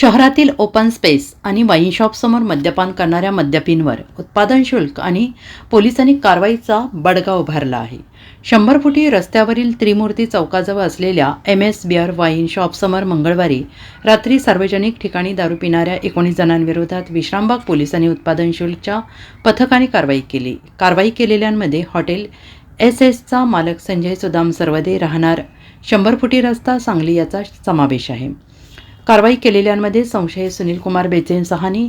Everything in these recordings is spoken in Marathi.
शहरातील ओपन स्पेस आणि वाईन शॉपसमोर मद्यपान करणाऱ्या मद्यपींवर उत्पादन शुल्क आणि पोलिसांनी कारवाईचा बडगा उभारला आहे. शंभर फुटी रस्त्यावरील त्रिमूर्ती चौकाजवळ असलेल्या एम एस बिअर वाईन शॉपसमोर मंगळवारी रात्री सार्वजनिक ठिकाणी दारू पिणाऱ्या एकोणीस जणांविरोधात विश्रामबाग पोलिसांनी उत्पादन शुल्कच्या पथकाने कारवाई केली. कारवाई केलेल्यांमध्ये हॉटेल एस एसचा मालक संजय सुदाम सर्वदे राहणार शंभर फुटी रस्ता सांगली याचा समावेश आहे. कारवाई केलेल्यांमध्ये संशय सुनील कुमार बेचेन सहानी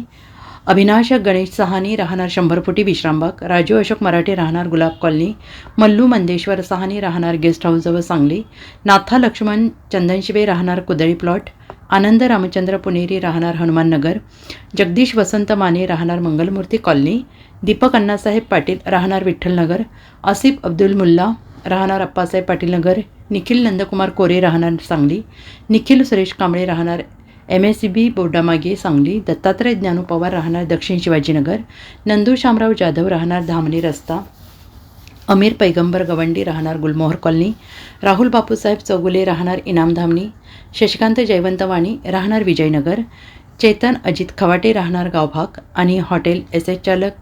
अविनाश गणेश सहानी राहणार शंभर फुटी विश्रामबाग राजू अशोक मराठे राहणार गुलाब कॉलनी मल्लू मंदेश्वर सहानी राहणार गेस्ट हाऊसजवळ सांगली नाथा लक्ष्मण चंदनशिवे राहणार कुदळी प्लॉट आनंद रामचंद्र पुणेरी राहणार हनुमाननगर जगदीश वसंत माने राहणार मंगलमूर्ती कॉलनी दीपक अण्णासाहेब पाटील राहणार विठ्ठलनगर आसिफ अब्दुल मुल्ला राहणार अप्पासाहेब पाटील नगर निखिल नंदकुमार कोरे राहणार सांगली निखिल सुरेश कांबळे राहणार एम एस सी बी बोर्डामागे सांगली दत्तात्रय ज्ञानू पवार राहणार दक्षिण शिवाजीनगर नंदू शामराव जाधव राहणार धामणी रस्ता अमीर पैगंबर गवंडी राहणार गुलमोहर कॉलनी राहुल बापूसाहेब चौगुले राहणार इनामधामनी शशिकांत जयवंत वाणी राहणार विजयनगर चेतन अजित खवाटे राहणार गावभाग आणि हॉटेल एस एच चालक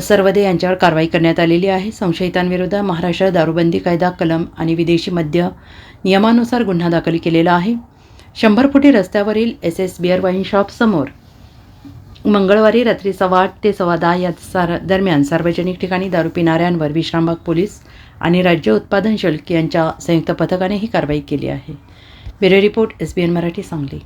सर्वदे यांच्यावर कारवाई करण्यात आलेली आहे. संशयितांविरुद्ध महाराष्ट्र दारूबंदी कायदा कलम आणि विदेशी मद्य नियमानुसार गुन्हा दाखल केलेला आहे. शंभर फुटी रस्त्यावरील एस एस बिअर वाईन शॉपसमोर मंगळवारी रात्री सव्वा आठ ते सव्वा दहा या सार दरम्यान सार्वजनिक ठिकाणी दारू पिणाऱ्यांवर विश्रामबाग पोलीस आणि राज्य उत्पादन शुल्क यांच्या संयुक्त पथकाने ही कारवाई केली आहे. Bureau report S B N Marathi Sangli.